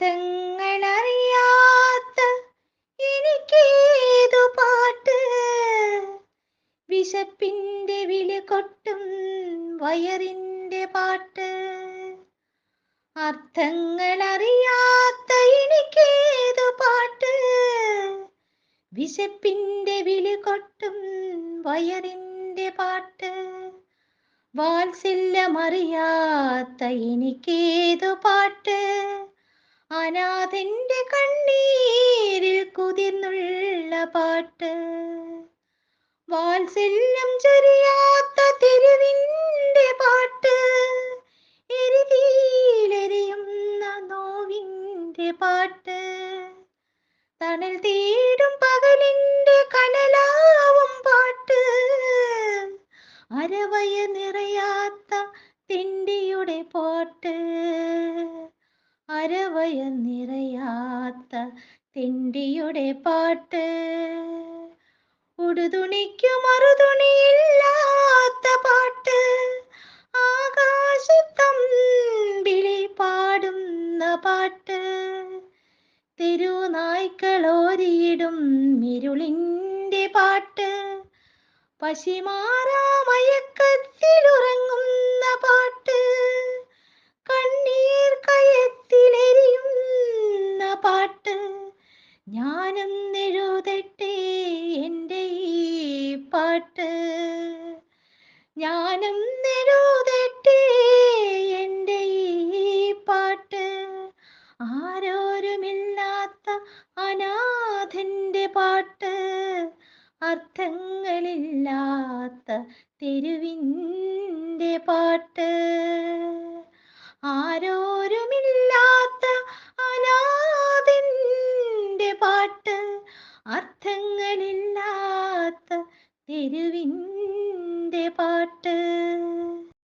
അർത്ഥങ്ങളറിയാത്ത എനിക്കേതു പാട്ട്? വിശപ്പിന്റെ വില കൊട്ടും വയറിന്റെ പാട്ട്. അർത്ഥങ്ങളറിയാത്ത എനിക്കേതു പാട്ട്? വിശപ്പിന്റെ വില കൊട്ടും വയറിന്റെ പാട്ട്. വാത്സല്യമറിയാത്ത എനിക്കേതു പാട്ട്? അനാഥന്റെ കണ്ണീരിൽ കുതിർന്നുള്ള പാട്ട്. വാത്സല്യം ചൊരിയാത്ത തെരുവിന്റെ പാട്ട്. എരിതീലെരിയുന്ന നോവിന്റെ പാട്ട്. തണൽ തേടും പകലിന്റെ കനലാവും പാട്ട്. അരവയ നിറയാത്ത തിണ്ടിയുടെ പാട്ട്. അരവയ നിറയാത്ത തെണ്ടിയുടെ പാട്ട്. ഉടുതുണിക്കു മറുതുണിയില്ലാത്ത പാട്ട്. ആകാശത്തമ്പിളി പാടുന്ന പാട്ട്. തെരുനായ്ക്കളോരിയിടും ഇരുളിന്റെ പാട്ട്. പശിമാറാമയക്കത്തിലുറങ്ങുന്ന പാട്ട് പാട്ട്. ഞാനും നിരോധട്ടെ എന്റെ ഈ പാട്ട്. ആരോരുമില്ലാത്ത അനാഥന്റെ പാട്ട്. അർത്ഥങ്ങളില്ലാത്ത തെരുവിന്റെ പാട്ട്. ആരോരുമില്ലാത്ത അനാഥന്റെ പാട്ട്. അർത്ഥങ്ങളില്ലാത്ത തെരുവിന്റെ പാട്ട്.